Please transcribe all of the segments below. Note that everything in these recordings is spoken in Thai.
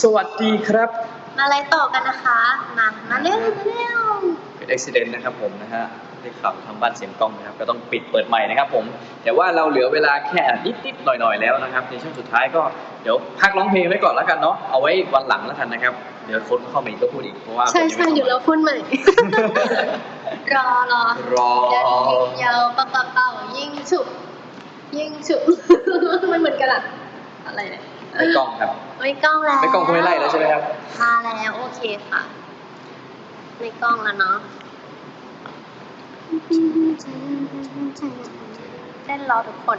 สวัสดีครับ มาอะไรต่อกันนะคะ มามาเร็วมาเร็วเป็นอุบิเหตุนะครับผมนะฮะได้ข่าวทางบ้านเสียงกล้องนะครับ ก็ต้องปิดเปิดใหม่นะครับผม แต่ว่าเราเหลือเวลาแค่นิดๆหน่อยๆแล้วนะครับ ในช่วงสุดท้ายก็เดี๋ยวพักร้องเพลงไว้ก่อนแล้วกันเนาะเอาไว้วันหลังแล้วกันนะครับ เดี๋ยวคนเข้ามาอีกก็พูดอีกเพราะว่าใช่ใช่เดี๋ยวเราพูดใหม่รอรอรอยันยิงยาวปะปะเป่ายิงฉุบยิงฉุบมันเหมือนกันอะอะไรเนี่ย ไม่กล้องครับ ไม่กล้องแล้วไม่กล้องก็ไม่ไล่แล้วใช่ไหมครับมาแล้วโอเคค่ะ ไม่กล้องแล้วเนาะเต้นรอทุกคน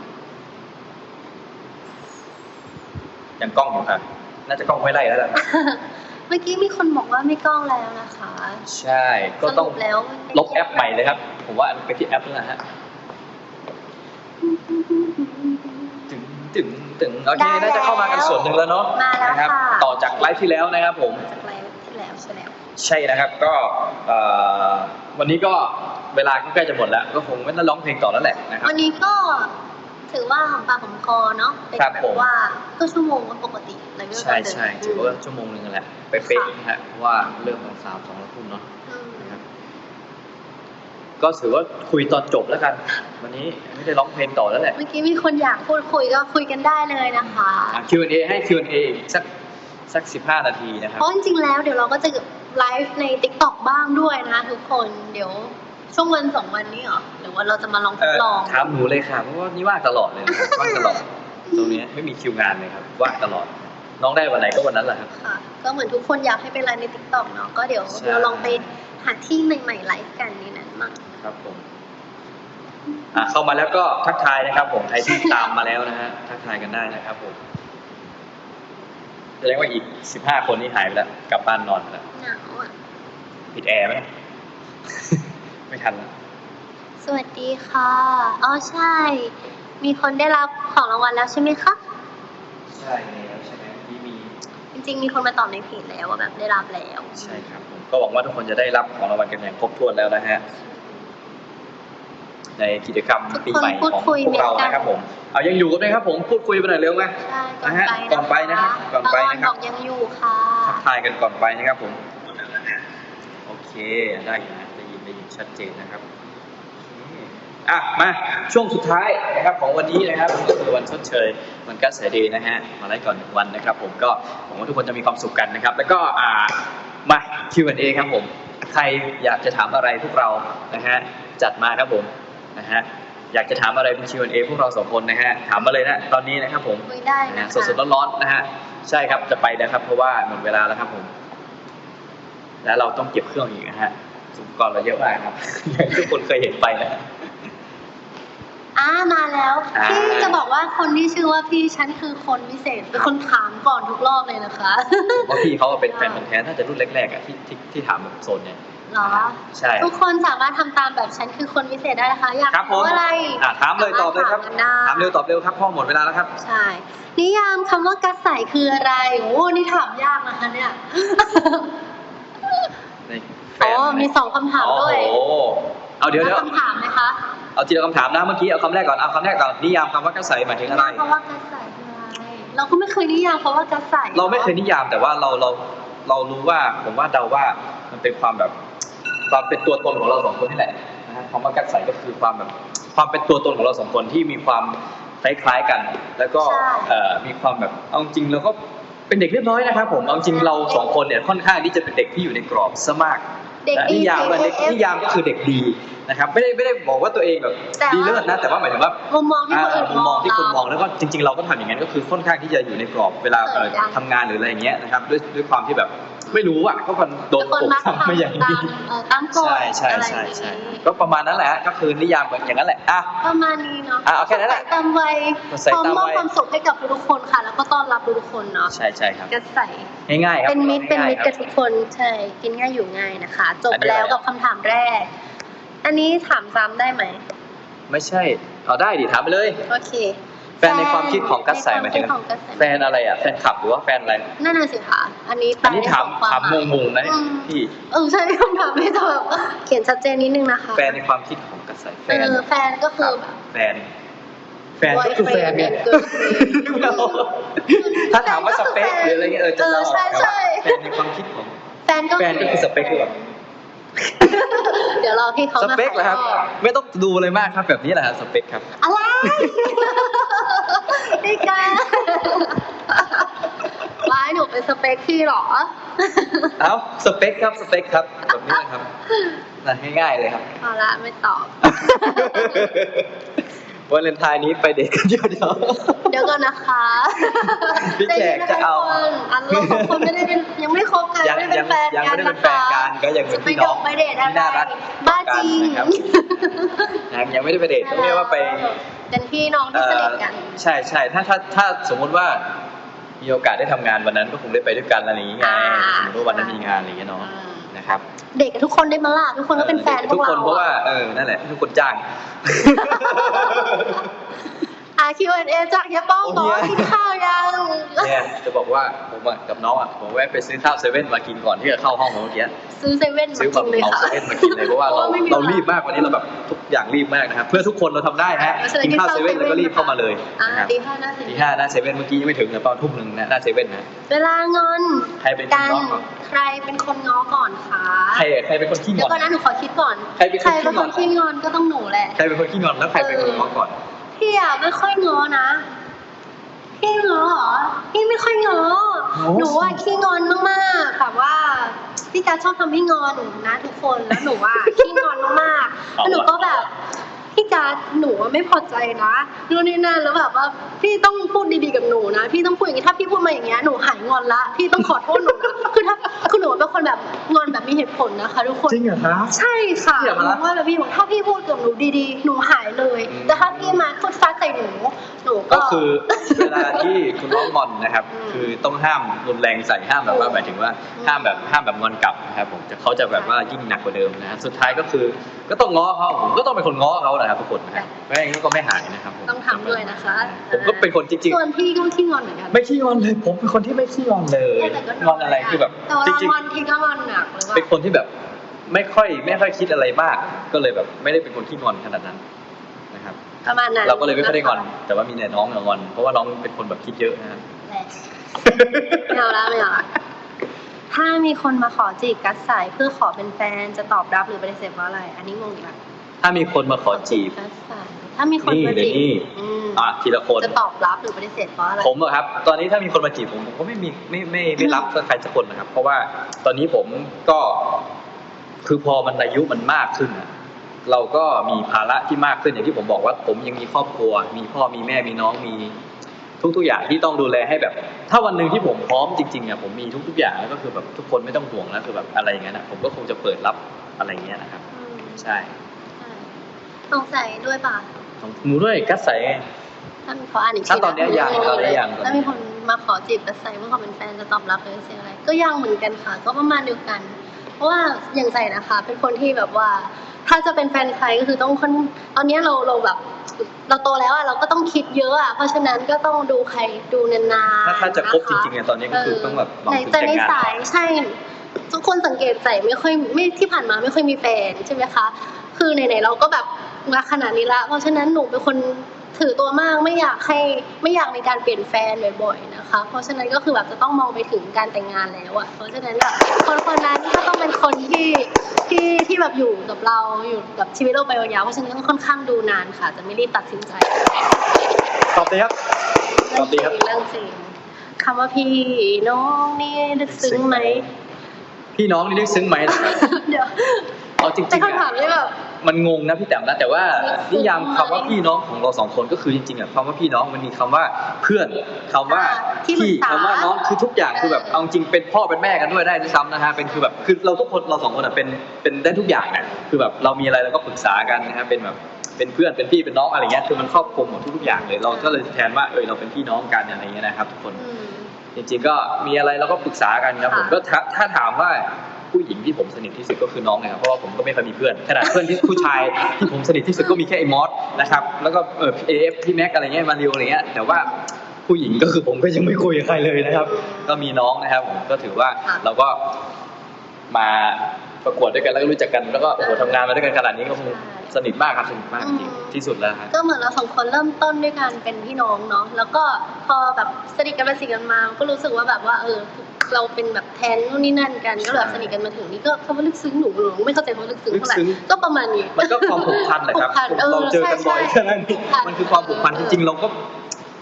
ยังกล้องอยู่ครับน่าจะกล้องไม่ไล่แล้วล่ะเมื่อกี้มีคนบอกว่าไม่กล้องแล้วนะคะ ใช่ ก็ต้องสรุปแล้วลบแอปใหม่เลยครับ ผมว่าไปที่แอปแล้วนะฮะ ตึงตึงตึงโอเคได้น่าจะเข้ามากันส่วนหนึ่งแล้วเนาะมาแล้วนะครับค่ะ ต่อจากไลฟ์ที่แล้วนะครับผม จากไลฟ์ที่แล้วใช่แล้ว ใช่นะครับก็เอ่อวันนี้ก็เวลาก็ใกล้จะหมดแล้ว ก็คงไม่ต้องร้องเพลงต่อแล้วแหละนะครับ วันนี้ก็ถือว่าหอมปากหอมคอเนาะเป็นครับแบผบมว่าก็ชั่วโมงก็ปกติเลยใช่ใช่ถือว่าชั่วโมงหนึ่งแหละไปเป๊ะๆนะฮะเพราะว่าเริ่มตอนสามสองทุ่มเนาะนะครับ ก็ถือว่าคุยตอนจบแล้วกัน วันนี้ไม่ได้ร้องเพลงต่อแล้วแหละเมื่อกี้มีคนอยากพูดคุยก็คุยกันได้เลยนะคะ อะ Q&A ให้ Q&A อีกสักสักสิบห้านาทีนะครับ เพราะจริงๆแล้วเดี๋ยวเราก็จะไลฟ์ใน t ิ k t o k บ้างด้วยนะทุกคนเดี๋ยวช่วงวันสองวันนี้เหรอหรือว่าเราจะมาลองทเอ่ดอลอง ถามหนูเลยค่ะเพราะว่านี่ว่างตลอดเลยนะครับว่างตลอดตรงนี้ไม่มีคิวงานเลยครับว่างตลอด น้องได้วันไหนก็วันนั้นแหละครับค่ะก็เหมือนทุกคนอยากให้เป็นไลฟ์ใน t ิ k t o k เนาะก็เดี๋ยวใช่เราลองไปหาที่ใหม่ๆไลฟ์กันนี่นั้น มั่งครับผมอะเข้ามาแล้วก็ทักทายนะครับ ผมใครที่ตามมาแล้วนะฮะทักทายกันได้นะครับผมแสดงว่าอีกสิบห้าคนนี้หายไปแล้วกลับบ้านนอนไปแล้วเหงาอะ ปิดแอร์ไหม ไม่ทันแล้วสวัสดีค่ะ อ๋อใช่ มีคนได้รับของรางวัลแล้วใช่ไหมคะ ใช่แล้วใช่ไหมที่มี จริง ๆ มีคนมาตอบในเพจแล้วว่าแบบได้รับแล้ว ใช่ครับผมก็หวังว่าทุกคนจะได้รับของรางวัลกันอย่างครบถ้วนแล้วนะฮะ ในกิจกรรมปีใหม่ของพวกเรานะครับผมเอายังอยู่กันไหมครับผมพูดคุยไปหน่อยเร็วไหมใช่ก่อนนะฮะไปก่อนไปนะครับก่อนไปนะครับบางบอกยังอยู่ค่ะทักทายกันก่อนไปนะครับผมโอเคได้อยู่นะได้ยินได้ยินชัดเจนนะครับโอเคอะมาช่วงสุดท้ายนะครับของวันนี้นะครับก็คือวันชดเชยวันกัสเสเดย์นะฮะมาไล่ก่อนหนึ่งวันนะครับ ผมก็หวังว่าทุกคนจะมีความสุขกันนะครับ แล้วก็อ่ามา Q&A ครับผมใครอยากจะถามอะไรพวกเรานะฮะจัดมาครับผม นะฮะอยากจะถามอะไรเป็น Q&A พวกเราสองคนนะฮะถามมาเลยนะตอนนี้นะครับผมคุยได้นะนะฮะคะสดๆร้อนๆนะฮะใช่ครับจะไปนะครับ เพราะว่าหมดเวลาแล้วครับผม แล้วเราต้องเก็บเครื่องอีกนะฮะอุปกรณ์เราเยอะมากครับอย่างที่ทุกคนเคยเห็นไปนะฮะอ่ามาแล้วอ่า พี่จะบอกว่าคนที่ชื่อว่าพี่ฉันคือคนพิเศษเป็นคนถามก่อนทุกรอบเลยนะคะ เพราะพี่เขาเป็นแฟนพันธุ์แท้น่าจะรุ่นแรกๆอะที่ที่ที่ถามแบบโซนเนี่ย เหรอใช่ ทุกคนสามารถทำตามแบบฉันคือคนพิเศษได้นะคะ อยากครับผม รู้อะไรอะถามเลยตอบเลยครับสามารถถามกันได้ถามเร็วตอบเร็วครับพ่อหมดเวลาแล้วครับ ใช่ นิยามคำว่ากัสใสคืออะไรโอ้นี่ถามยากนะคะเนี่ยนี่แฟอ๋นอมีสองคำถามด้วยโอ้โหเอาเดี๋ยวเดี๋ยวคำถามไหมคะเอาทีละคำถามนะเมื่อกี้เอาคำแรกก่อนเอาคำแรกก่อนนิยามคำว่ากัสใสหมายถึงอะไรคำว่ากัสใสคืออะไร เราก็ไม่เคยนิยามคำว่ากัสใสเราไม่เคยนิยามแต่ว่าเราเราเรารู้ว่าผมว่าเดาว่ามันเป็นความแบบ ความเป็นตัวตนของเราสองคนนี่แหละนะฮะคำว่ากัดใสก็คือความแบบความเป็นตัวตนของเราสองคนที่มีความคล้ายๆกัน แล้วก็เอ่อมีความแบบเอาจริงเราก็เป็นเด็กเรียบร้อยนะครับผมเอาจริงเราสองคนเนี่ยค่อนข้างที่จะเป็นเด็กที่อยู่ในกรอบซะมากเด็กนะดีนิยามว่าเด็กเอฟนิยามก็คือเด็กดีนะครับไม่ได้ไม่ได้บอกว่าตัวเองแบบแต่ว่าดีเลิศนะ แต่ว่าหมายถึงว่ามุมมองที่คนอื่นมุมมองที่คนมองเราแล้วก็จริง ๆ เราก็ทำอย่างนั้นก็คือค่อนข้างที่จะอยู่ในกรอบเวลาเอ่อเหมือนกันทำงานหรืออะไรอย่างเงี้ยนะครับด้วยด้วยความที่แบบ ไม่รู้อะก็มันโดนแต่คนปลูกมักฝังมาอย่างตาดีมเอ่อตามกฎใช่ใช่อะไรใช่อย่างใช่นี้ก็ประมาณนั้นแหละฮะก็คือนิยามอย่างนั้นแหละอะประมาณนี้เนาะอะเอาแค่นั้นแหละตามวัยใส่พร้อมตามมอบวัยความสุขให้กับทุกๆคนค่ะ แล้วก็ต้อนรับทุกๆคนเนาะใช่ใช่ครับกัสใสง่ายๆครับเป็นมิตรเป็นมิตรง่ายๆคกัรับบทุกคนใช่กินง่ายอยู่ง่ายนะคะ จบอันนี้แล้วอะไรกับคำถามแรก อันนี้ถามซ้ำได้ไหมไม่ใช่เอาได้ดิถามไปเลยโอเค แฟนในความคิดของกัสใสหมายถึงในควคิดของกัสใสแฟนอะไรอะแฟนคลับหรือว่าแฟนอะไร นั่นน่ะสิค่ะอันนี้อันนี้ถามแปลได้สอถามควหยงงๆนะอืมพี่ เออใช่คำถามไม่ตอบเขียนชัดเจนนิดนึงนะคะแฟนในความคิดของกัสใสแฟเอนอแฟนก็คือแบบ แฟน แฟนก็คือแฟนไง boyfriend and girlfriend ถ้าถามว่าสเปคแฟนหรืออะไรเงี้ยเออจะเออเราใช่ใช่แต่ว่าในความคิดของ แฟนก็แฟนก็คือสเปคคือแบบ เดี๋ยวรอพี่เขาสมาเปคเหรอครับขายไม่ต้องดูอะไรมากครับแบบนี้แหละครับสเปคครับ อะไรพี่การว้ายหนูเป็นสเปคพี่เหรอ เอ้าสเปคครับสเปคครับแบบนี้นะครับนะง่ายๆเลยครับเอาละไม่ตอบวันเลนไทน์นี้ไปเดทกันเยอะเดียว เดี๋ยวก่อนนะคะพี่แขกจะเอาอันเราสองคนไม่ได้เป็นยังไม่คบกันยังไม่ได้เป็นแฟนยังกันไม่ได้เป็นนะแฟนคะกันก็ยังเป็นจะไปพี่ดน้องกไปเดทอะไรที่น่ารักบ้าจริงนะครับยังยังไม่ได้ไปเดทต้องเรียกว่าไปเป็นพี่น้องที่เอ่สอนิทกัน ใช่ใช่ถ้าถ้าถ้าสมมติว่ามีโอกาสได้ทำงานวันนั้นก็คงได้ไปด้วยกันอะไรอย่างเงี้ยอ่าสมมติว่าวันนั้นมีงานอะไรอย่างเงี้ยเนาะอืมนะครับ เด็กกับทุกคนได้มาล่ะทุกคนก็เป็นแฟนพทุวกกคเรานเพราะว่าเออนั่นแหละทุกคนจ้าง อะ Q&A จากเฮียป้องโอ้บอกว่าเฮีกิยนข้าวยังเนี่ยจะบอกว่าผมอะกับน้องอะผมแวะไปซื้อข้าวเซเว่นมากินก่อนที่จะเข้าห้องเมื่อกี้ซื้อเซเว่นมาซื้อกิแบบนเลยเอาค่ะเซเว่นมากินเลยเพราะว่าเราไม่มีเราวลรีบมากวันนี้เราแบบทุกอย่างรีบมากนะครับเพื่อทุกคนเราทำได้ฮะเพราะฉะกินข้าวเซเว่นแล้วก็รีบเข้ามาเลยอ่านะครับตีห้าหน้าเซทีเว่นห้าหน้าเซเว่นเมื่อกี้ยังไม่ถึงเลยประมาณทุ่มหนึ่งนะหน้าเซเว่นนะเวลางอนใครเป็นคนกันง้อก่อนใครเป็นคนง้อก่อนคะใครใครเป็นคนขี้งเดี๋ยอวนก่อนนะหนูขอคิดก่อนใครเป็นคนเป็นคนขี้ขี้งงออนนก็ต้องหนูแหละใครเป็นคนขี้งอนแล้วใครเป็นคนง้อก่อน พี่อะไม่ค่อยง้อนะ พี่ง้อเหรอ พี่ไม่ค่อยง้อ หนูอะขี้งอนมากๆแบบว่าพี่การชอบทำให้งอนหนูนะทุกคน แล้วหนูอะขี้งอนมากๆแล้วหนูก็แบบ พี่การหนูอะไม่พอใจนะนู่นนี่นั่นแล้วแบบว่าพี่ต้องพูดดีๆกับหนูนะพี่ต้องพูดอย่างนี้ถ้าพี่พูดมาอย่างเงี้ยหนูหายงอนละพี่ต้องขอโทษหนูนะคือถ้าคือหนูเป็นคนแบบงอนแบบมีเหตุผลนะคะทุกคน จริงเหรอครับใช่ค่ะพี่อย่ามาละ ว่าแบบพี่บอกถ้าพี่พูดกับหนูดีๆ หนูหายเลยอืมแต่ถ้าพี่มาพูดฟัดใส่หนูหนูก็ ก็คือเวลาที่คุณน้องงอนนะครับ อืมคือต้องห้ามรุนแรงใส่ห้ามแบบว่าอืมหมายถึงว่าอืมห้ามแบบห้ามแบบงอนกลับนะครับผมจะเขาจะแบบว่ายิ่งหนักกว่าเดิมนะฮะสุดท้ายก็คือก็ต้องง้อเขาผมก็ต้องเป็นคนง้อเขานะครับทุกคนนะครับไม่อย่างนี้ก็ไม่หายนะครับผมต้องทำด้วยนะคะ ผมก็เป็นคนจริงส่วนพี่ก็ขี้งอนเหมือนกันๆไม่ขี้งอนเลย ผมเป็นคนที่ไม่ขี้งอนเลยแต่ก็งอนอะไรคือแบบแต่ว่าจริงงอนทีก็งอนหนักเลยว่าๆเป็นคนที่แบบไม่ค่อยไม่ค่อยคิดอะไรมาก ก็เลยแบบไม่ได้เป็นคนขี้งอนขนาดนั้นนะครับประมาณนั้นเราก็เลยไม่ค่อยได้งอน แต่ว่ามีแต่น้องงอน เพราะว่าน้องเป็นคนแบบคิดเยอะนะครับแหละไม่เอาละไม่เอาละถ้ามีคนมาขอจีบกัดสายเพื่อขอเป็นแฟนจะตอบรับหรือปฏิเสธเพราะอะไร อันนี้งงอีกละ ถ้ามีคนมาขอจีบกัดสายถ้ามีคนนี่มาเดี๋ยจีวนี่บอืมอะทีละคนจะตอบรับหรือปฏิเสธเพราะอะไรผมอะครับ ตอนนี้ถ้ามีคนมาจีบผมผมก็ไม่มีไม่ไม่ไม่รับใครสักคนนะครับ เพราะว่าตอนนี้ผมก็คือพอมันอายุมันมากขึ้นอะเราก็มีภาระที่มากขึ้นอย่างที่ผมบอกว่า ผมยังมีครอบครัว มีพ่อมีแม่มีน้องมีทุกๆอย่างที่ต้องดูแลให้แบบ ถ้าวันหนึ่งที่ผมพร้อมจริงๆอะผมมีทุกๆอย่างแล้วก็คือแบบทุกคนไม่ต้องห่วงแล้วคือแบบอะไรอย่างเงี้ยนะผมก็คงจะเปิดรับอะไรอย่างเงี้ยนะครับอืมใช่ใช่ สงสัยด้วยป่ะของหนูด้วยกัดใสไงถ้ามีขออ่านอีกทีถ้าตอนเนี้ยยังตอนเนี้ยยัง ถ้ามีคนมาขอจีบกัดสายเพื่อขอเป็นแฟนจะตอบรับหรือปฏิเสธอะไร ก็ยังเหมือนกันค่ะ ก็ประมาณเดียวกัน เพราะว่าอย่างใส่นะคะ เป็นคนที่แบบว่า ถ้าจะเป็นแฟนใครก็คือต้องค่อนตอนเนี้ยเราเราแบบ เราโตแล้วอะเราก็ต้องคิดเยอะอะเพราะฉะนั้นก็ต้องดูใครดูนานๆถ้าถ้าจะคบจริงๆนเนี่ยตอนนี้ก็คือต้องแบบหวังในถึงแต่แต่งในงานสายใช่ ทุกคนสังเกตใส่ไม่ค่อยไม่ที่ผ่านมาไม่ค่อยมีแฟนใช่ไหมคะ คือไหนๆเราก็แบบ มาขนาดนี้ละ เพราะฉะนั้นหนูเป็นคนถือตัวมากไม่อยากให้ไม่อยากมีการเปลี่ยนแฟนบ่อยๆนะคะ เพราะฉะนั้นก็คือแบบจะต้องมองไปถึงการแต่งงานแล้วอะเพราะฉะนั้นแบบคนคนนั้นก็ต้องเป็นคนที่ที่ที่แบบอยู่กับเราอยู่กับชีวิตเราไปยาวๆเพราะฉะนั้นต้องค่อนข้างดูนานค่ะ จะไม่รีบตัดสินใจตอบเลยครับตอบดีครับเรื่องจริงคำว่าพี่น้องนี่ลึกซึ้งไหมพี่น้องนี่ลึกซึ้งไหมนะครับเดี๋ยวเอาจริเป็นงๆคำถามอะที่แบบ มันงงนะพี่แต้มนะแต่ว่าลึกซึ้งนิยามคำว่าพี่น้องของเราสองคนก็คือจริงๆอะคำว่าพี่น้องมันมีคำว่าเพื่อนคำว่าที่ปรึกษา คำว่าน้องคือทุกอย่างคือแบบเออเอาจริงเป็นพ่อเป็นแม่กันด้วยได้ด้วยซ้ำนะฮะเป็นคือแบบคือเราทุกคนเราสองคนอะเป็นเป็นได้ทุกอย่างอะคือแบบเรามีอะไรเราก็ปรึกษากันนะฮะเป็นแบบเป็นเพื่อนเป็นพี่เป็นน้องอะไรเงี้ยคือมันครอบคลุมหมดทุกๆอย่างเลยเราก็เลยแทนว่าเออเราเป็นพี่น้องกันอะไรเงี้ยนะครับทุกคน อืม จริงๆก็มีอะไรเราก็ปรึกษากันครับค่ะผมก็ถ้าถ้าถามว่า ผู้หญิงที่ผมสนิทที่สุดก็คือน้องนะครับเพราะว่าผมก็ไม่เคยมีเพื่อนขนาดเพื่อนที่ผู้ชายที่ผมสนิทที่สุดก็มีแค่ไอ้มอสนะครับแล้วก็เออเอฟพี่แม็กอะไรเงี้ยมาริโออะไรเงี้ยแต่ว่าผู้หญิงก็คือผมก็ยังไม่คุยกับใครเลยนะครับ ก็มีน้องนะครับผมก็ถือว่าเราก็มา ประกวดด้วยกันแล้วก็รู้จักกันแล้วก็โอ้โหทำงานมาด้วยกันขนาดนี้ก็คงใช่สนิทมากครับสนิทมากจริงอืมที่สุดแล้วครับก็เหมือนเราสองคนเริ่มต้นด้วยกันเป็นพี่น้องเนาะแล้วก็พอแบบสนิทกันไปสนิทกันมา ก็รู้สึกว่าแบบว่าเออเราเป็นแบบแทนนู่นนี่นั่นกันก็เลยแบบสนิทกันมาถึงนี่ก็คำว่าลึกซึ้งหนูหนูไม่เข้าใจคำว่าลึกซึ้งเท่าไหร่ลึกซึ้งก็ประมาณนี้มันก็ความผูกพันแหละครับผูกพันเออเราเจอกันบ่อยใช่แค่นั้นเองผูกพันมันคือความผูกพันจริงๆเราก็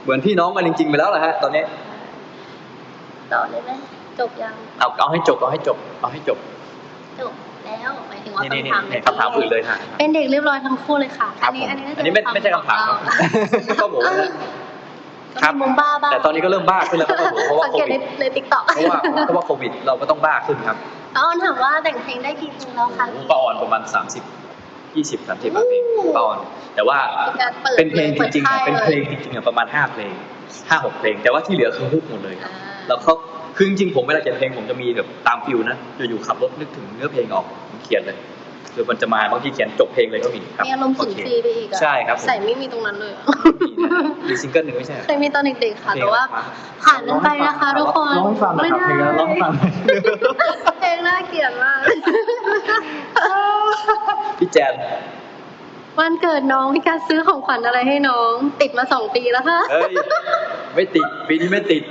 เหมือนพี่น้องกันจริงๆไปแล้วแหละฮะตอนนี้ต่อเลยไหมจบยังเอาเอาให้จบเอาให้จบเอาให้จบจบ แล้วหมายถึงว่านี่นี่คำถามนี่คำถามอื่นเลยฮะ เป็นเด็กเรียบร้อยทั้งคู่เลยค่ะครัอับนี้ผมอันนี้น่าจะอันนี้ไม่ไม่ใช่คำถามครับก็บอกว่าก็มีมุมบ้าบ้างแต่ตอนนี้ก็เริ่มบ้าขึ้นแล้วครับผมเพราะว่าสังโคเกตวิในดในติ๊กต็อกเพราะว่าเพราะว่าโควิดเราก็ต้องบ้าขึ้นครับเอาถามว่าแต่งเพลงได้กี่เพลงแล้วคะโอ้โหป้าออนประมาณ 30 20 30เพลงป้าออน แต่ว่าเป็นการเปิดเป็นเพลงจริงๆปิอะดค่ายเป็นเพลงยจริงๆอะประมาณ 5 เพลง 5 6 เพลง แต่ว่าที่เหลือคือฮุกหมดเลยครับอ่าแล้วเขา คือจริงๆผมเวลาเขียนเพลงผมจะมีแบบตามฟิลนะอยู่ๆขับรถนึกถึงเนื้อเพลงออกผมเขียนเลยคือมันจะมาบางทีเขียนจบเพลงเลยก็มีครับมีอารมณ์สุนโอเคทรีย์ไปอีกอะใช่ครับผมใส่ไม่มีตรงนั้นเลยอะมีนะมีซิงเกิลหนึ่งไม่ใช่เหรอเคยมีตอนเด็กๆค่ะเพลงแต่ว่าอะไรคะผ่านนั้นไปนะคะทุกคนร้องให้ฟังหน่อยครับเพลงนั้นร้องให้ฟังเพลงน่าเกลียดมาก พี่แจนวันเกิดน้องพี่การซื้อของขวัญอะไรให้น้อง ติดมาสองปีแล้วค่ะ เฮ้ยไม่ติดปีนี้ไม่ติด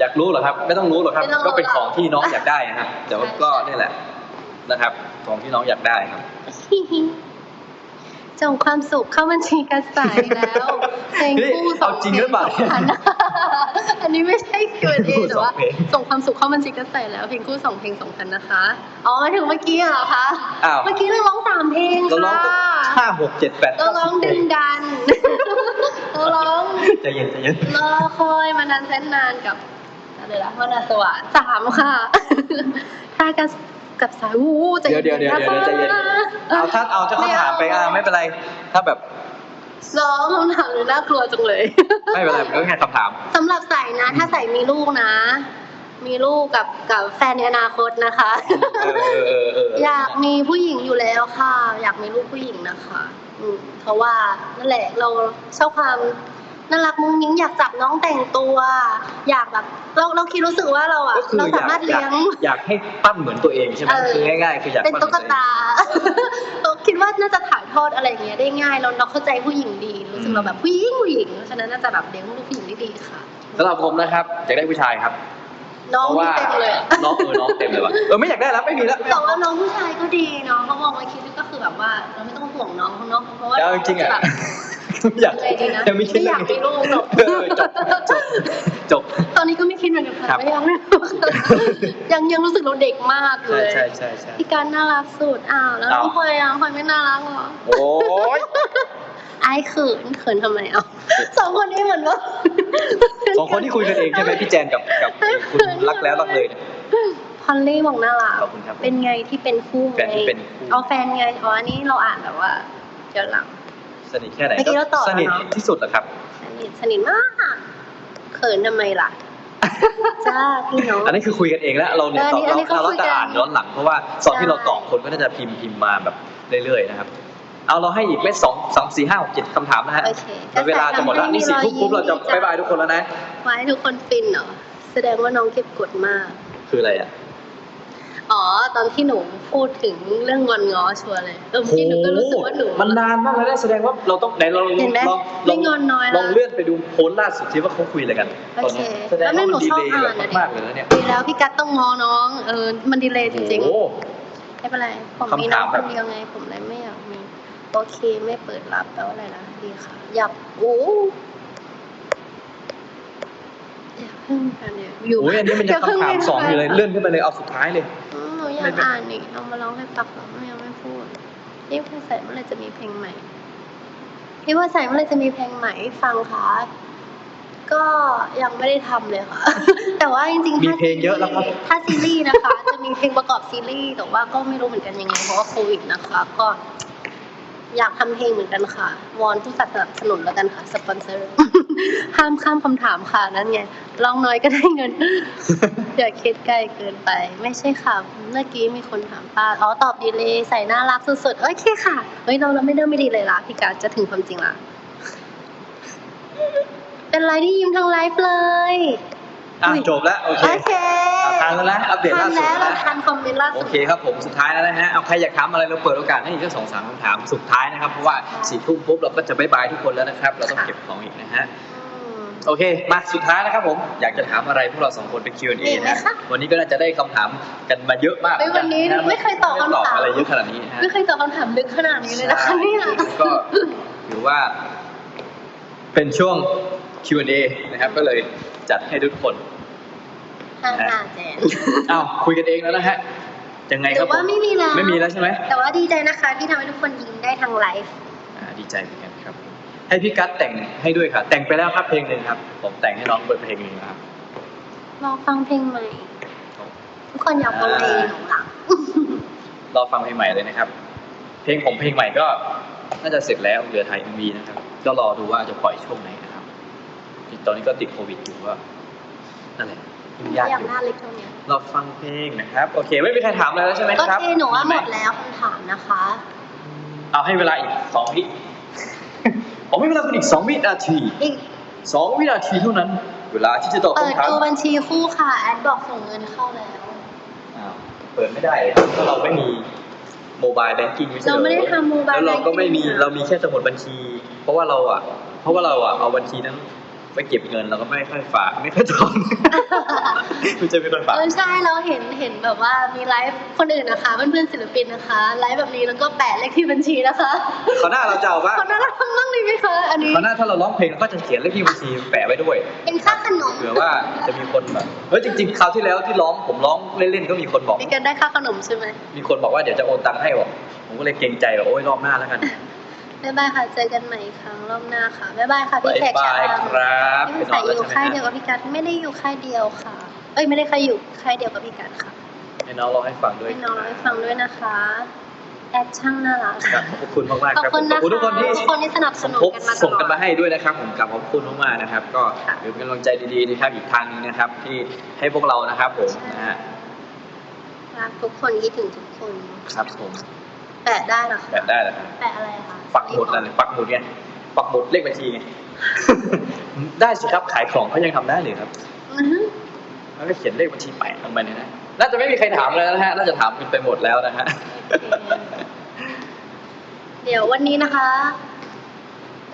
อยากรู้เหรอครับ ไม่ต้องรู้หรอกครับ ไม่ต้องรู้ก็เป็นของที่น้องอยากได้นะครับแต่ว่าก็นี่แหละนะครับ ของที่น้องอยากได้ครับ ส่งความสุขเข้าบัญชีกระสายแล้วเพลงคู่สองเอาจริงหรือเปล่า พลงสองพันอันนี้ไม่ใช่ Q&A คู่แต่สองว่าเพลงส่งความสุขเข้าบัญชีกระสายแล้วเพลงคู่สองเพลงสองพันนะคะ อ๋อหมายถึงเมื่อกี้เหรอคะ อ้าวเมื่อกี้เราร้องสามเพลงเราร้องค่ะห้าหกเจ็ดแปดเราร้องดึงดันเราร้อง ใจเย็นใจเย็น รอคอยมานานแสนนานกับ อะไรนะวนาสวรรค์สามค่ะถ้ากับกับสายวูใจเดี๋ยวเดี๋ยวเดี๋ยวเดี๋ยวใจเย็นเอาถ้าเอาถ้าเขาถามไปอ่าไม่เป็นไร ถ้าแบบร้องคำถามเลยน่ากลัวจังเลย ไม่เป็นไรมันก็แค่คำถามสำหรับใส่นะ ถ้าใส่มีลูกนะ มีลูกกับกับแฟนในอนาคตนะคะเออเออเอออยากมีผู้หญิงอยู่แล้วค่ะ อยากมีลูกผู้หญิงนะคะอืมเพราะว่านั่นแหละเราชอบความ น่ารักมุ้งมิ้งอยากจับน้องแต่งตัว อยากแบบ เราเราคิดรู้สึกว่าเราอะก็คือเราอากสายมารถอเลี้ยายกง อยากให้ปั้นเหมือนตัวเองใช่ไหมเออ คือง่ายๆคืออยากเป็นปั้นหมืตุ๊อกนวเอง ตา เราคิดว่าน่าจะถ่ายทอดอะไรอย่างเงี้ยได้ง่ายเราเราเข้าใจผู้หญิงดีรู้สึกเราแบบผู้หญิงผู้หญิงเพราะฉะนั้นน่าจะแบบเลี้ยงลูกผู้หญิงได้ดีค่ะ สำหรับผมนะครับอยากได้ผู้ชายครับน้องเพราะนี่ว่าเต็มเลยอะน้องเออน้องเต็มเลยว่ะเออไม่อยากได้แล้วไม่มีแล้วไม่แต่เอา ว่าน้องผู้ชายก็ดีเนาะเขามองมาคิดก็คือแบบว่า เราไม่ต้องห่วงน้องเขาเนาะเพราะว่าแล้วจริงๆอะแบบไม่ อยากอะไรดีนะยังไม่คิดไม่อยากมีลูกหรอกเออจบจบจบ ตอนนี้ก็ไม่คิดเหมือนกันครัค่ะบไม่ยังไม่ยังยังรู้สึกเราเด็กมากเลใช่ยใช่ใช่ใช่ พี่การน่ารักสุดอ้าวแล้วน้องอ้าว พลอยอะพลอยไม่น่ารักเหรอโอ้ยไอ้เขินเขินทำไมเอะสองคนนี้เหมือนว่า สองคนที่คุยกันเองใช่ไหมพี่แจนกับกับคุณรักแล้วรักเลยเนี่ย พอลลี่บอกน่ารักขอบคุณครับเป็นไงที่เป็นคู่แฟนที่เป็นคู่ เอาแฟนไงอ๋ออันนี้เราอ่านแบบว่าเจอหลัง สนิทแค่ไหนเมื่อกี้เราตอบสนิทแล้วเนอะ ที่สุดเหรอครับ สนิทสนิทมากเขินทำไมล่ะ จ้าพี่น้อง อันนี้คือคุยกันเองแล้วเราเนี่ยเออตอัอนบนี้เราอันนี้ก็คุยกันเราจะอ่านย้อนหลังเพราะว่าตอนที่ใช่เราตอบคนก็น่าจะพิมพ์พิมพ์มาแบบเรื่อยๆนะครับ เอาเราให้อีกไม่สองสามสี่ห้าหกเจ็ดคำถามนะฮะโอเคเวลาจะหมดแล้วนี่สี่ทุ่มปุ๊บเราจะบายบายทุกคนแล้วนะ ไว้ให้ทุกคนฟินเหรอ แสดงว่าน้องเก็บกดมาก คืออะไรอะ อ๋อ ตอนที่หนูพูดถึงเรื่องงอนง้อชัวร์เลยเออเมื่อกี้หนูก็รู้สึกว่าหนู มันนานมากแล้วนะแสดงว่าเราต้องไหนเราลองเห็นไหมลองไม่งอนน้อยละ ลองเลื่อนไปดูโพสต์ล่าสุดที่ว่าเขาคุยอะไรกันตโออนเคนี้แสดงแล้วว่าแม่หมันูนดีชอบเลยอ่านแบบอะดิมากๆเลยนะเนี่ยดีแล้วพี่กัดต้องง้อน้อง เออ มันดีเลยจริงโอ้โห ๆไม่เป็นไร ผมคำมีน้ถาอมงแบคบนเดียวไง ผมเลยไม่อยากมี โอเคไม่เปิดรับแปลว่าอะไรนะดีค่ะ อยากโอ้อย่าเพิ่งกันเนี่ยอยู่โอ้ยอันนี้มันยังคำถามสองอยู่เลยเลื่อนขึ้นไปเลยเอาสุดท้ายเลยอืมหนูอยากอ่านนี่เอามาร้องให้ฟังแล้วไม่ยังไม่พูดพี่ว่าใส่เมื่อไหรจะมีเพลงใหม่พี่ว่าใส่เมื่อไหรจะมีเพลงใหม่ให้ฟังคะก็ยังไม่ได้ทำเลยค่ะ แต่ว่าจริงๆมีถ้าเพลงเยอะแล้วครับถ้าซีรีส์นะคะ จะมีเพลงประกอบซีรีส์แต่ว่าก็ไม่รู้เหมือนกันยังไงเพราะว่าโควิดนะคะ ก็อยากทำเพลงเหมือนกันค่ะ วอนผู้สนับสนุนแล้วกันค่ะ สปอนเซอร์ ห้ามข้ามคำถามค่ะนั่นไงลองน้อยก็ได้เงินอย่าคิดไกลเกินไป ไม่ใช่ค่ะ เมื่อกี้มีคนถามป้าอ๋อตอบดีเลยใส่น่ารักสุดๆโอเคค่ะเฮ้ยเราเราไม่เริ่มไม่ดีเลยละพี่การจะถึงความจริงละเป็นไรที่ยิ้มทางไลฟ์เลย อะอุ๊ยจบแล้วโอเคโอเคคทันแล้วนะอัปเดตทัล่านสุดแล้วแล้วเรานะทันคอมเมนต์ล่าโอสุด เคครับผมสุดท้ายแล้วนะฮะเอาใครอยากถามอะไรเราเปิดโอกาสให้อีกสักสองสามคำถามสุดท้ายนะครับเพราะว่าสี่ทุ่มปุ๊บเราก็จะบายบายทุกคนแล้วนะครับ เราต้องเก็บของอีกนะฮะอืมโอเค มาสุดท้ายนะครับผม อยากจะถามอะไรพวกเราสองคนเป็น Q&A มีไหมนะคะวันนี้ก็น่าจะได้คำถามกันมาเยอะมากเฮ้ยวันนี้ไม่เคยตอบคำถามไตอบอะไรเยอะขนาดนี้นะฮะไม่เคยตอบคำถามลึกขนาดนี้เลยนะคะเนี่ย ก็ถือว่า เป็นช่วง Q&A นะครับ ก็เลย จัดให้ทุกคนฮ่าฮ่าแจนอ้าวคุยกันเองแล้วนะฮะยังไงคแต่รับผว่าไม่มีแล้วไม่มีแล้วใช่ไหมแต่ว่าดีใจนะคะที่ทำให้ทุกคนยิ้มได้ทางไลฟ์อ่าดีใจเหมือนกันครับ ให้พี่กัสแต่งให้ด้วยค่ะ แต่งไปแล้วครับเพลงหนึ่งครับ ผมแต่งให้น้องเปิดเพลงหนึ่งนะครับลองฟังเพลงใหม่ ทุกคนอยากฟังเพลงหนูหลังรอฟังเพลงใหม่เลยนะครับ เพลงผมเพลงใหม่ก็น่าจะเสร็จแล้วเหลือถ่าย MV นะครับ ก็รอดูว่าจะปล่อยช่วงไหนนะครับ ตอนนี้ก็ติดโควิดอยู่ก็นั่นแหละยุ่งยากออยู่ยากหน้าเล็กเท่านี้เราฟังเพลงนะครับ โอเค ไม่มีใครถามอะไรแล้วใช่ไหมก็ครับเทหนูว่าหมดไแล้วคำถามนะคะ เอาให้เวลาอีกสองวิผมให้เวลาคุณอีกสองวินาทีอีกสองวินาทีเท่านั้น เวลาที่จะตอบเปิดคำถาม ดูบัญชีคู่ค่ะ แอดบอกส่งเงินเข้าแล้ว อ้าวเปิดไม่ได้ครับเพราะเราไม่มีโมบายแบงกิ้งไม่ใช่หอเราไม่ได้ทำ mobile แล้วเราก็ไม่มี banking เรามีแค่สมุดบัญชี เพราะว่าเราอะ เพราะว่าเราอะเอาบัญชีนั้น ไปเก็บเงินเราก็ไม่ค่อยฝากไม่ค่อยถอนไม่ใช่ไม่ค่อยฝากเออใช่เราเห็นเห็นแบบว่ามีไลฟ์คนอื่นนะคะเพื่อนๆศิลปินนะคะไลฟ์แบบนี้แล้วก็แปะเลขที่บัญชีนะคะคราวหน้าเราจะเอาบ้างคนนั้นเราทำบ้างดีไหมคะอันนี้คราวหน้าถ้าเราร้องเพลงเราก็จะเขียนเลขที่บัญชีแปะไว้ด้วย เป็นค่าขนมเผื่อว่าจะมีคนแบบเฮ้ยจริงๆคราวที่แล้วที่ร้องผมร้องเล่นๆก็มีคนบอกมีกันได้ค่าขนมใช่ไหมมีคนบอกว่าเดี๋ยวจะโอนตังค์ให้บอกผมก็เลยเกรงใจว่าโอ้ยรอบหน้าแล้วกัน บ๊ายบายค่ะ เจอกันใหม่อีกครั้งรอบหน้าค่ะ บ๊ายบายค่ะพี่บ๊ายแขกบายชาครับพี่ไปนใส่อนอแล้วยู่ใช่ไหมค่ายเดียวฮะกับพี่กัดไม่ได้อยู่ค่ายเดียวค่ะ เอ้ยไม่ได้ค่ายอยู่ค่ายเดียวกับพี่กัดค่ะให้น้องร้องให้ฟังด้วยให้น้องเล่าให้ฟังด้วยนะคะ แอดช่างน่ารักครับขอบคุณมากๆขอบครับคุณขนะอบคุณทุกคนที่ทุกคนที่สนับสนุนพกกันมาตส่งลอกันดมาให้ด้วยนะครับ ผมกลับขอบคุณมากๆนะครับ ก็เป็นกำลังใจดีๆนะครับอีกทางหนึงนะครับ ที่ให้พวกเรานะครับ ผมนะฮะรักทุกคนคิดถึงทุกคนครับผม แปะได้เหรอคะแปะได้แล้วครับแปะอะไรคะปักหมุดอะไรปักหมุดไงปักหมุดเลขบัญชีไงได้สิครับขายของเขายังทำได้เลยครับอือฮึแล้วก็เขียนเลขบัญชีแปะลงไปเนี่ยนะน่าจะไม่มีใครถามเลยนะฮะน่าจะถามกันไปหมดแล้วนะฮะเดี๋ยววันนี้นะคะ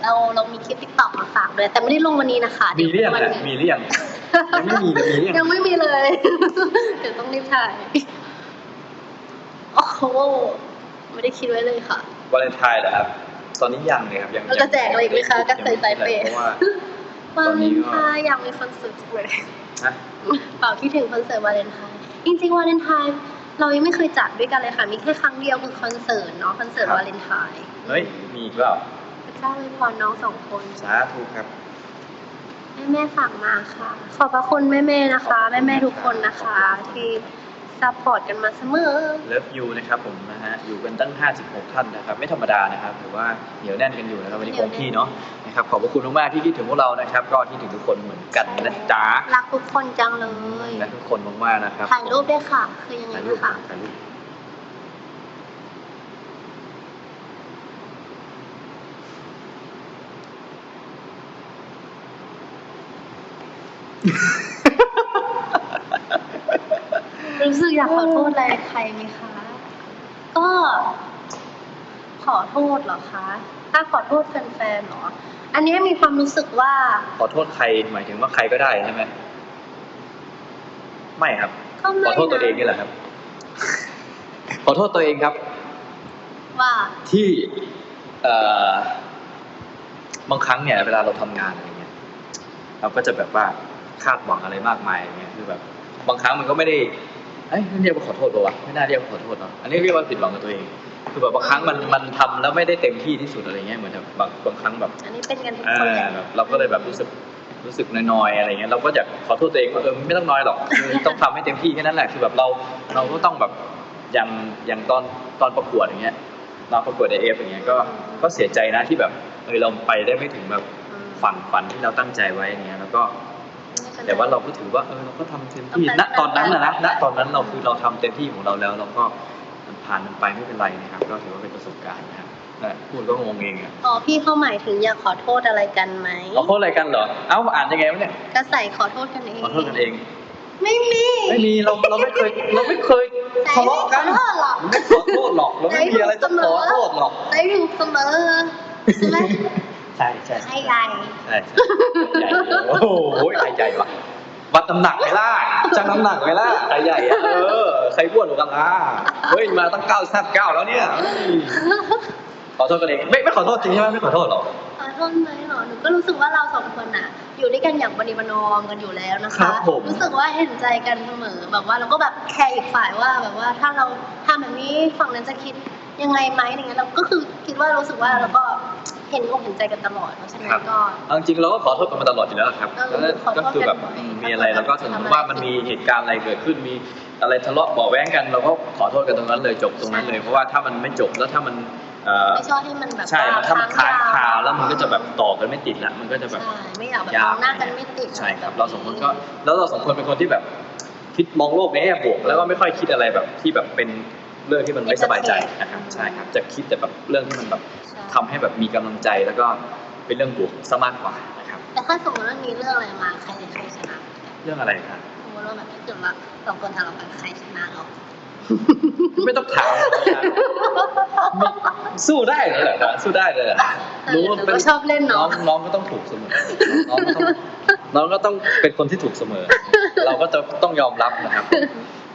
เราเรามีคลิปติ๊กต็อกมาฝากด้วยแต่ไม่ได้ลงวันนี้นะคะมีหรือยังวันฮะนี้มีหรือยังยังไม่มีเลยมีหรือยังยังไม่มีเลยเดี๋ยวต้องรีบถ่ายโอ้โห ไม่ได้คิดไว้เลยค่ะวาเลนไทน์เหรอครับ ตอนนี้ยังเลยครับยังเราจะแจกอะไรอีกไหมคะกัสใส่สายเปย์เพราะว่าวาตอนเลนี้นก็ไทน์อยากมีคอนเสิร์ตเลยฮะเปล่าคิดถึงคอนเสิร์ตวาเลนไทน์จริงๆวาเลนไทน์เรายังไม่เคยจัดด้วยกันเลยค่ะ มีแค่ครั้งเดียวคือคอนเสิร์ตเนาะคอนเสิร์ตวาเลนไทน์เฮ้ยมีอีกเปล่าพระเจ้าเลยพรน้องสองคนสาธุครับแม่แม่ๆสั่งมาค่ะ ขอบพระคุณแม่แม่ๆนะคะ แม่แม่ๆทุกคนนะคะที่ ซัพพอร์ตกันมาเสมอ เลิฟยูนะครับผมนะฮะอยู่กันตั้ง 56 ท่านนะครับ ไม่ธรรมดานะครับถือว่าเหนียวแน่นกันอยู่นะครับวันนี้คงที่เนาะนะครับขอบพระคุณมากๆที่คิดถึงพวกเรานะครับ ก็ที่ถึงทุกคนเหมือนกันนะจ๊ะรักทุกคนจังเลยและทุกคนมากๆนะครับถ่ายรูปด้วยค่ะ คือยังไงถ่ายรูปนะคะถ่ายรูปรู้สึก อยากขอโทษอะไรใครไหมคะ ก็ ขอโทษเหรอคะ ถ้าขอโทษแฟนๆเหรอ อันนี้มีความรู้สึกว่า ขอโทษใครหมายถึงว่าใครก็ได้ใช่ไหมไม่ครับ ก็ไม่ขอโทษตัวเองนี่แหละครับ ขอโทษตัวเองครับ ว่าที่เอ่อบางครั้งเนี่ย เวลาเราทำงานอะไรเงี้ย เราก็จะแบบว่าคาดหวังอะไรมากมายอย่างเงี้ยคือแบบ บางครั้งมันก็ไม่ได้ เอ้ยเรียกว่าขอโทษปะวะไม่น่าเรียกว่าขอโทษเนาะอันนี้เรียกว่าผิดหวังกับตัวเองคือแบบบางครั้งมันมันทำแล้วไม่ได้เต็มที่ที่สุดอะไรเงี้ยเหมือนแบบบางบางครั้งแบบอันนี้เป็นกันทุกอ่าคนแหละ แบบเราก็เลยแบบรู้สึกรู้สึกน้อยๆอะไรเงี้ยเราก็อยากขอโทษตัวเองว่าเออไม่ต้องน้อยหรอกคือต้องทำให้เต็มที่แค่นั้นแหละคือแบบเราเราก็ต้องแบบอย่างอย่างตอนตอนประกวดอย่างเงี้ยเราประกวดเอฟอย่างเงี้ยก็ก็เสียใจนะที่แบบเออเราไปได้ไม่ถึงแบบอืมฝันฝันที่เราตั้งใจไว้อย่างเงี้ยแล้วก็ไม่เป็นไร แต่ว่าเราก็ถือว่าเออเราก็ทำเต็มที่ต้องณการตอนนั้นนะนะณตอนนั้นเราคือเราทำเต็มที่ของเราแล้ว เราก็มันผ่านมันไปไม่เป็นไรนะครับ ก็ถือว่าเป็นประสบการณ์นะครับนะพูดก็งงเองอะอ๋อพี่เขาหมายถึงอยากขอโทษอะไรกันไหมเราโทษอะไรกันเหรอ เอ้าอ่านยังไงวะเนี่ยก็ใส่ขอโทษกันเอง ขอโทษกันเอง ไม่มี ไม่มีเราเราไม่เคยเราไม่เคยทะเลาะกันไหนไม่ขอโทษหรอกไม่ขอโทษหรอกเราไม่มีอะไรต้องขอโทษหรอกได้ถูกเสมอใช่ไหม ใช่ใช่ให้ใหญ่ใช่ใหญ่โอ้โหใครใหญ่วะวัดน้ำหนักไหมล่ะจังน้ำหนักไหมล่ะใครใหญ่อะเออใครอ้วนกว่ากันล่ะเฮ้ยมาตั้งเก้าแซดเก้าแล้วเนี่ยขอโทษกันเองไม่ไม่ขอโทษจริงใช่ไหมไม่ขอโทษหรอก ขอโทษไหมเหรอหนูก็รู้สึกว่าเราสองคนอะอยู่ด้วยกันอย่างปฏิบัตินอมกันอยู่แล้วนะครัคะบผม รู้สึกว่าเห็นใจกันเสมอแบบว่าเราก็แบบแคร์อีกฝ่ายว่าแบบว่าถ้าเราทำแบบนี้ฝั่งนั้นจะคิด ยังไงไหมอย่างเงี้ยเราก็คือคิดว่ารู้สึกว่าเราก็เห็นอกเห็นใจกันตลอดเพราะฉะนั้ครันบก็ เอาจริงๆเราก็ขอโทษกันมาตลอดอยู่แล้วครับเออแล้วขอโทก็ษคือแบบกันบ่อยอืมมีอะไรเราก็สมมติว่ามันมีเหตุการณ์อะไรเกิดขึ้นมีอะไรทะเลาะเบาะแว้งกันเราก็ขอโทษกันตรงนั้นเลยจบตรงนั้นเลย เพราะว่าถ้ามันไม่จบแล้วถ้ามันเอ่อไม่ชอบให้มันแบบใช่มันถ้ามันค้างยคาแล้วมันก็จะแบบต่อกันไม่ติดละมันก็จะแบบ ใช่ไม่อยากแบบมองหน้ากันไม่ติดใช่ครับ เราสองคนก็แล้วเราสองคนเป็นคนที่แบบ คิดมองโลกในแง่บวก แล้วก็ไม่ค่อยคิดอะไรแบบที่แบบเป็น เรื่องที่มันไม่สบายใจนะครับใช่ครับจะคิดแต่แบบเรื่องที่มันแบบใช่ทำให้แบบมีกำลังใจแล้วก็เป็นเรื่องบวกซะมากกว่านะครับแต่ถ้าสมมติว่ามีเรื่องอะไรมาใครใครชนะเรื่องอะไรครับสมมติว่าแบบถ้าเกิดว่าสองคนทะเลาะกันใครชนะหรอไม่ต้องถามสู้ได้เลยเหรอครับสู้ได้เลยเหรอเออหนูก็ชอบเล่นน้อเนาะงน้องก็ต้องถูกเสมอน้องก็ต้องน้องก็ต้องเป็นคนที่ถูกเสมอ เราก็จะต้องยอมรับนะครับ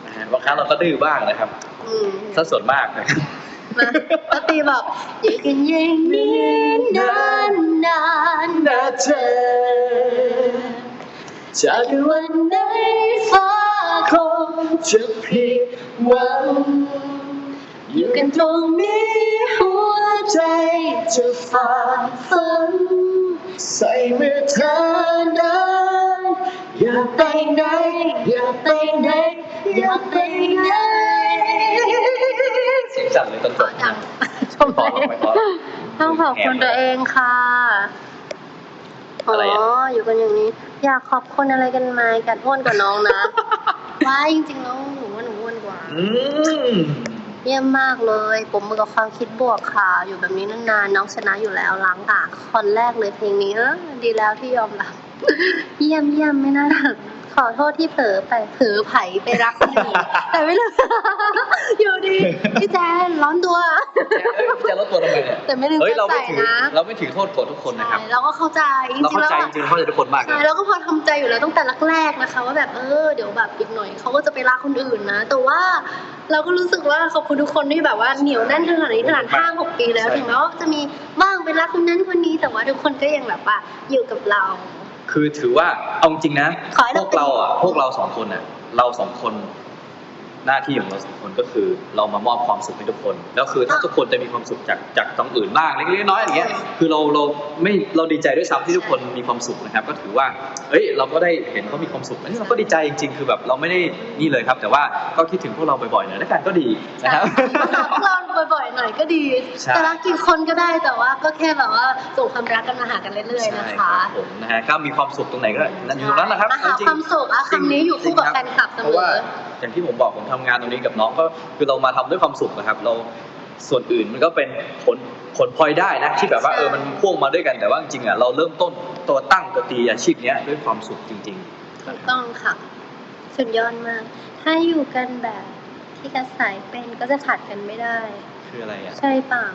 นะฮะบางครั้งเราก็ดื้อบ้างนะครับอืม ซะส่วนมากนะครับมาแล้วตีบอกอยู่กันอย่างนี้นานนานๆนะเธอจากวันไหนฟ้าคงจะผิดหวังอยู่กันตรงนี้หัวใจจะฝ่าฟันใส่มือเธอนั้นอย่าไปไหนอยากไปไหนอยากไปไหนเสียงสั่นเลยตอนจบจังชมพอแล้วไม่พอแล้วต้องขอบคุณตัวเองค่ะอะไรอะอยู่กันอย่างนี้ อยากขอบคุณอะไรกันไหมกันอ้วนกว่าน้องนะว่าจริงๆแล้วหนูว่าหนูอ้วนกว่า อืมเยี่ยมมากเลย ผมมือกับความคิดบวกค่ะ อยู่แบบนี้นานๆ น้องชนะอยู่แล้วล้างตาคอนแรกเลยเพลงนี้เออดีแล้วที่ยอมรับ เยี่ยมเยี่ยมไม่น่ารัก ขอโทษที่เผลอไปเผลอไผไปรักคนอื่นแต่ไม่รู้อยู่ดีพี่แจนร้อนตัวเอ้ยจะลดตัวทำไมเนี่ยแต่ไม่ลืมเฮ้ยจะเราไม่ใส่ถือนะเราไม่ถือโทษโกรธทุกคนนะครับใช่เราก็เข้าใจจเราริงๆเข้าแล้วใจอะจริงๆเข้าใจทุกคนมากเลใช่ยเราก็พอทำใจอยู่แล้วตั้งแต่แรกๆนะคะ ว่าแบบเออเดี๋ยวแบบอีกหน่อยเขาก็จะไปรักคนอื่นนะ แต่ว่าเราก็รู้สึกว่าขอบคุณทุกคนที่แบบว่าเหนียวแน่นขนาดนี้ขนาดห้าหกปีแล้วใช่ถึงแม้ว่าจะมีบ้างไปรักคนนั้นคนนี้แต่ว่าทุกคนก็ยังแบบว่าอยู่กับเรา คือถือว่าเอาจริงนะ ขอให้พเราวกเราอะพวกเราสองคนอะ เราสองคน หน้าที่ของเราสองคนก็คือ เรามามอบความสุขให้ทุกคน แล้วคือถ้าทุกคนจะมีความสุขจากจากตรงอื่นบ้างเล็กๆน้อยๆอย่างเงี้ยคือเราเราไม่เราดีใจด้วยซ้ำที่ทุกคนมีความสุขนะครับ ก็ถือว่าเอ้ยเราก็ได้เห็นเขามีความสุขอันนี้เราก็ดีใจจริง ๆ คือแบบเราไม่ได้นี่เลยครับ แต่ว่าก็คิดถึงพวกเราบ่อยๆหน่อยแล้วกันก็ดีนะครับรักเราบ่อยๆหน่อยก็ดีใช่จะรักกี่คนก็ได้แต่ว่าก็แค่แบบว่าส่งความรักกันมาหากันเรื่อยๆนะใช่คะรับผมนะฮะก็มีความสุขตรงไหนก็นั่นอยู่ตรงนั้นแหละครับมาหาจริงๆความสุขอะคำนี้อยู่คู่กับจริงแฟนคลับเสมอเพราะว่าอย่างที่ผมบอกผมทำงานตรงนี้กับน้องก็คือเรามาทำด้วยความสุขนะครับ เราส่วนอื่นมันก็เป็นผลผลพลอยได้นะที่แบบว่าใช่เออมันพ่วงมาด้วยกันแต่ว่าจริงๆอะเราเริ่มต้นตัวตั้งตัวตีอาชีพเนี้ยด้วยความสุขจริงๆถูนะกครับต้องค่ะสุดยอดมาก ถ้าอยู่กันแบบที่กระสายเป็นก็จะขาดกันไม่ได้ คืออะไรอะใช่เปล่า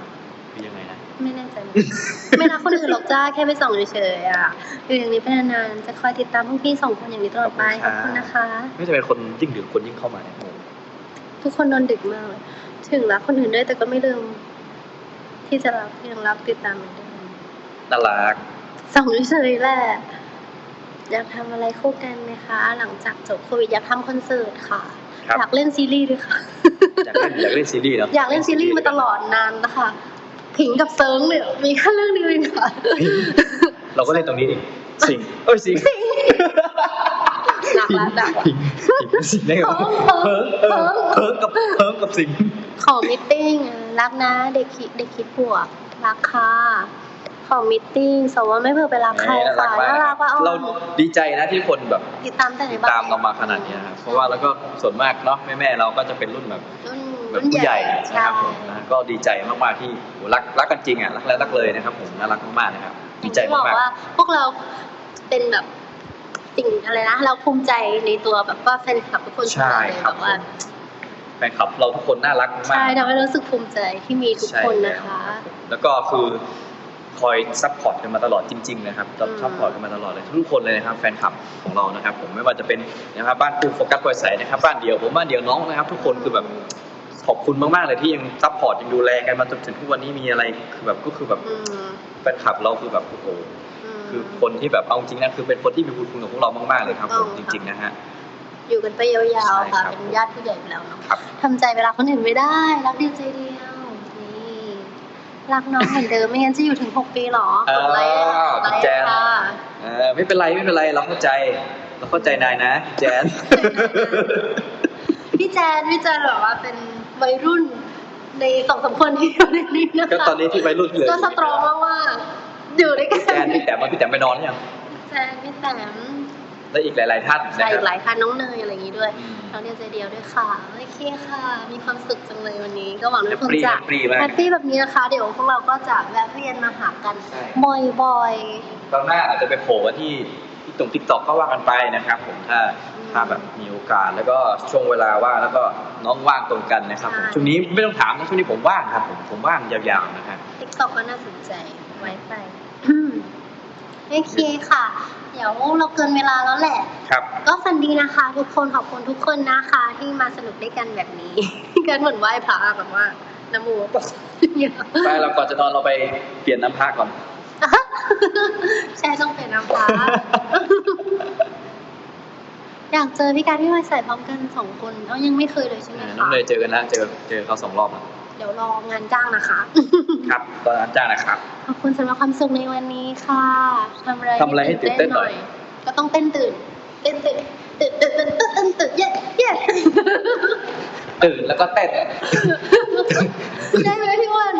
คือยังไงนะไม่แน่ใจเหมือนกันไม่รักคนอื่นหรอกจ้าแค่ไปส่องเฉยๆอะอยู่อย่างนี้เป็นนานๆจะคอยติดตามพวกพี่สองคนอย่างนี้ตลอดไปขขออบบคุคุณณนะคะ ไม่จะเป็นคนยิ่งดึกคนยิ่งเข้ามาเนี่ยโอ้โห ทุกคนนอนดึกมากเลยถึงรักคนอื่นด้วยแต่ก็ไม่ลืมที่จะรักยังรักติดตามเหมือนเดิมน่ารักส่องเฉยๆแหละอยากทำอะไรคู่กันไหมคะ หลังจากจบโควิดอยากทำคอนเสิร์ตค่ะ ครับ อยากเล่นซีรีส์ด้วยค่ะ อยากเล่นอยากเล่นซีรีส์เนาะอยากเล่นซีรีส์มาตลอดนานนะคะผิงกับเซิร์งเนี่ยมีแค่เรื่องเดียวเองค่ะ เราก็เล่นตรงนี้ดิสิงเอ้ยสิง หนักละหนักละสิงสิงได้ไงวะเพิร์เพิร์งเพิเพิร์ร์งเพิร์กับเพิร์กับสิงขอมิทติ้งอะรักนะเด็กคิดเด็กคิดบวกรักค่ะขอมิทติ้งสวว่าไม่เพิ่งไปรักใครค่ะน่ารักว่าเราดีใจนะที่คนแบบติดตามแต่ไหนติดบ้างตามเรามาขนาดนี้นะครับเพราะว่าแล้วก็ส่วนมากเนาะแม่ๆเราก็จะเป็นรุ่นแบบรุ่นแบบรุ่นผู้ใหญ่นะใช่ครับผมนะก็ดีใจมากๆที่โหรักรักกันจริงอะรักแล้วรักเลยนะครับผมน่ารักมากๆนะครับอดีย่างใจที่บมาอกกว่าพวกเราเป็นแบบ สิ่งอะไรนะ เราภูมิใจในตัวแบบว่าแฟนคลับทุกคนใช่เลยครับแบบว่าแฟนคลับเราทุกคนน่ารักมากใช่ทำให้รู้สึกภูมิใจที่มีทุกคนนะคะ แล้วก็คือคอยซัพพอร์ตกันมาตลอดจริงๆนะครับอืมซัพพอร์ตกันมาตลอดเลยทุกคนเลยนะครับแฟนคลับของเรานะครับ ผมไม่ว่าจะเป็นนะครับบ้านปูโฟกัสปล่อยใสนะครับบ้านเดียวผมบ้านเดียวน้องนะครับ ทุกคนคือแบบขอบคุณมากๆเลยที่ยังซัพพอร์ตยังดูแลกันมาจนถึงทุกวันนี้มีอะไรคือแบบก็คือแบบอืมแฟนคลับเราคือแบบโอ้โหม คือคนที่แบบเอาจริงนะคือเป็นคนที่มีบุญคุณกับพวกเรามากๆเลยครับผมถูกจต้องริงๆนะฮะอยู่กันไปยาวใช่ๆค่ะครับเป็นญาติผู้ใหญ่ไปแล้วเนาะครับทำใจเวลาคนอื่นไม่ได้ รักเดียวใจเดียวนี่รักน้องเหมือนเดิมไม่งั้นจะอยู่ถึงหกปีหรอเออไลค์ไลคุณค์แจนค่ะเออไม่เป็นไรไม่เป็นไรเราเข้าใจเราเข้าใจนายนะ แจนพี่แจนพี่แจนแบบว่าเป็นวัยรุ่นในสองสามคนที่อยู่ในนี้นะคะก็ตอนนี้ที่วัยรุ่นเลยก็สตรองมากว่า อยู่ด้วยกันแจนพี่แต้มมาพี่แต้มไปนอนยังแจนพี่แต้มและอีกหลาย ๆ ท่านใช่นะคอีรับกหลายท่านน้องเนยอะไรอย่างนี้ด้วยอืมน้องเดียวใจเดียวด้วยค่ะโอเคค่ะ มีความสุขจังเลยวันนี้ ก็หวังทุกคนแฮปปี้จะแฮปปี้มากแฮปปี้แบบนี้นะคะ เดี๋ยวพวกเราก็จะแวะเวียนมาหากันใช่บ่อยตอนหน้าอาจจะไปโผล่กันที่ที่ตรงทิกตอกก็ว่ากันไปนะครับ ผมถ้าอืมถ้าแบบมีโอกาสแล้วก็ช่วงเวลาว่างแล้วก็น้องว่างตรงกันนะครับผมใช่ช่วงนี้ไม่ต้องถามนะช่วงนี้ผมว่างครับผมผมว่างยาวๆนะครับๆ TikTok ก็น่าสนใจไว้ไป โอเคค่ะ เดี๋ยวเราเกินเวลาแล้วแหละ ครับ ก็ฝันดีนะคะทุกคนขอบคุณทุกคนนะคะ ที่มาสนุกด้วยกันแบบนี้ กันเหมือนไหว้พระแบบว่าน้ำมูกอย่างไปเราก่อนจะนอนเราไปเปลี่ยนน้ำพักก่อน ใช่ต้องเป็นน้ำพระอยากเจอพี่การพี่วายใส่พร้อมกันสองคนเขายังไม่เคยเลยใช่ไหมน้องคะเนยเจอกันแล้วเจอเจอเขาสองรอบแล้ว เดี๋ยวรองานจ้างนะคะ ครับตอนนั้นจ้านะครับ ขอบคุณสำหรับความสุขในวันนี้ค่ะทำอะไรทำอะไรให้ตื่นเต้นหน่อย ก็ต้องเต้นตื่น เต้นตื่นตื่นตื่นตื่นตื่นตื่นตื่นเย้เย้ตื่นแล้วก็เต้นใช่ไหมพี่อ้วัน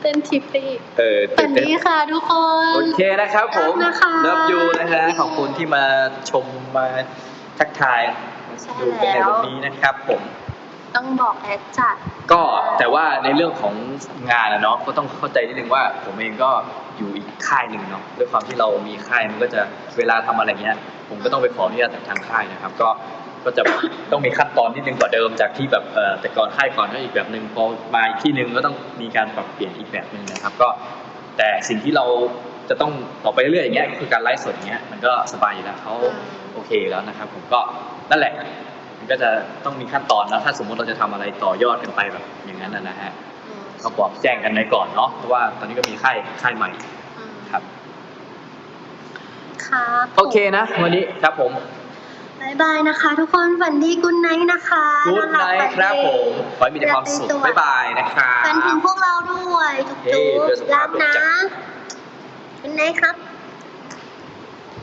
เต้นทิปปี้เออฝัตื่นนเต้นดีค่ะทุกคน โอเคนะครับผมรักนะคะเลิฟยูนะฮะขอบคุณที่มาชมมาทักทายใช่ ดูกันในแล้ววันนี้นะครับผมต้องบอกแอดจัด ก็แต่ว่าในเรื่องของงานนะเนาะก็ต้องเข้าใจนิดนึงว่าผมเองก็อยู่อีกค่ายหนึ่งเนาะด้วยความที่เรามีค่ายมันก็จะเวลาทำอะไรเงี้ย ผมก็ต้องไปขออนุญาตจากทางค่ายนะครับ ก็ก็จะต้องมีขั้นตอนนิดนึงกว่าเดิมจากที่แบบเออแต่ก่อนค่ายก่อนก็อีกแบบหนึ่งพอมาอีกที่หนึ่งก็ต้องมีการปรับเปลี่ยนอีกแบบหนึ่งนะครับ ก็แต่สิ่งที่เราจะต้องต่อไปเรื่อยๆอย่างเงี้ยก็คือการไลฟ์สดอย่างเงี้ยมันก็สบายอยู่แล้วเขาอืมโอเคแล้วนะครับ ผมก็ นั่นแหละ มันก็จะต้องมีขั้นตอนนะถ้าสมมติเราจะทำอะไรต่อยอดกันไปแบบอย่างนั้นนะนะฮะอืมก็บอกแจ้งกันไว้ก่อนเนาะเพราะว่าตอนนี้ก็มีค่ายค่ายใหม่อืมครับครับโอเคนะ วันนี้ครับผมบายบายนะคะ ทุกคนฝันดีกุนไนท์นะคะกู๊ดไนท์ครับผมขอให้มีแต่ความสุขบ๊ายบายนะครับฝันถึงพวกเราด้วยจุ๊บเฮ้ยเพื่อสุขๆภารัพบด้วยนะจ้ะกุนไนท์ครับ